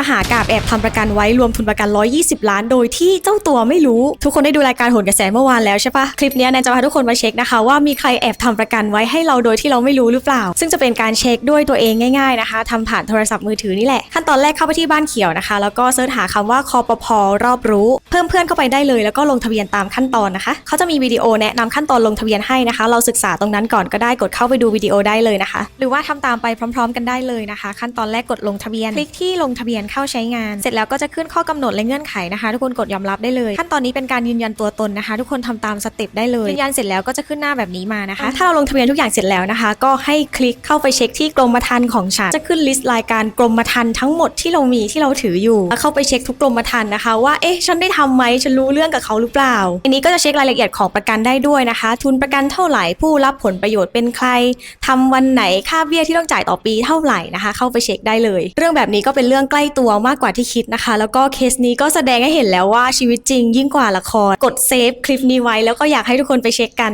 มหากาบแอบทำประกันไว้รวมทุนประกัน 120 ล้าน โดยที่เจ้าตัวไม่รู้ ทุกคนได้ดูรายการโหนกระแสเมื่อวานแล้วใช่ปะคลิปนี้แนนจะพาทุกคนมาเช็คนะคะว่ามีใครแอบทำประกันไว้ให้เราโดยที่เราไม่รู้หรือเปล่า ซึ่งจะเป็นการเช็คด้วยตัวเองง่ายๆนะคะทำผ่านโทรศัพท์มือถือนี่แหละขั้นตอนแรกเข้าไปที่บ้านเขียวนะคะ แล้วก็เสิร์ชหาคำว่าคอปพรอบรู้ เพิ่มเพื่อนเข้าไปได้เลยแล้วก็ลงทะเบียนตามขั้นตอนนะคะเขาจะมีวิดีโอแนะนำขั้นตอนลงทะเบียนให้นะคะ เราศึกษาตรงนั้นก่อนก็ได้กดเข้าไปดูวิดีโอได้เลยนะคะ หรือว่าทำตามไปพร้อม ๆ กันได้เลยนะคะ ขั้นตอนแรกกดลงทะเบียนคลิกที่ลงทะเบียนเข้าใช้งาน เสร็จแล้วก็จะขึ้นข้อกำหนดและเงื่อนไขนะคะ ทุกคนกดยอมรับได้เลย ขั้นตอนนี้เป็นการยืนยันตัวตนนะคะ ทุกคนทำตามสเต็ปได้เลยยืนยันเสร็จแล้วก็จะขึ้นหน้าแบบนี้มานะคะ ถ้าเราลงทะเบียนทุกอย่างเสร็จแล้วนะคะ ก็ให้คลิกเข้าไปเช็คที่กรมธรรม์ของฉันจะขึ้นลิสต์รายการกรมธรรม์ทั้งหมดที่เรามีที่เราถืออยู่แล้วเข้าไปเช็คทุกกรมธรรม์นะคะว่าเอ๊ะฉันได้ทำไหมฉันรู้เรื่องกับเขาหรือเปล่าอันนี้ก็จะเช็ครายละเอียดของประกันได้ด้วยนะคะ ทุนประกันเท่าไหร่ผู้รับผลประโยชน์เป็นใครทำวันไหนค่าเบี้ยที่ต้องจ่ายต่อปีเท่าไหร่นะคะ เข้าไปเช็คได้เลย เรื่องแบบนี้ก็เป็นเรื่องใกล้ตัวมากกว่าที่คิดนะคะ แล้วก็เคสนี้ก็แสดงให้เห็นแล้วว่าชีวิตจริงยิ่งกว่าละคร กดเซฟคลิปนี้ไว้แล้วก็อยากให้ทุกคนไปเช็คกัน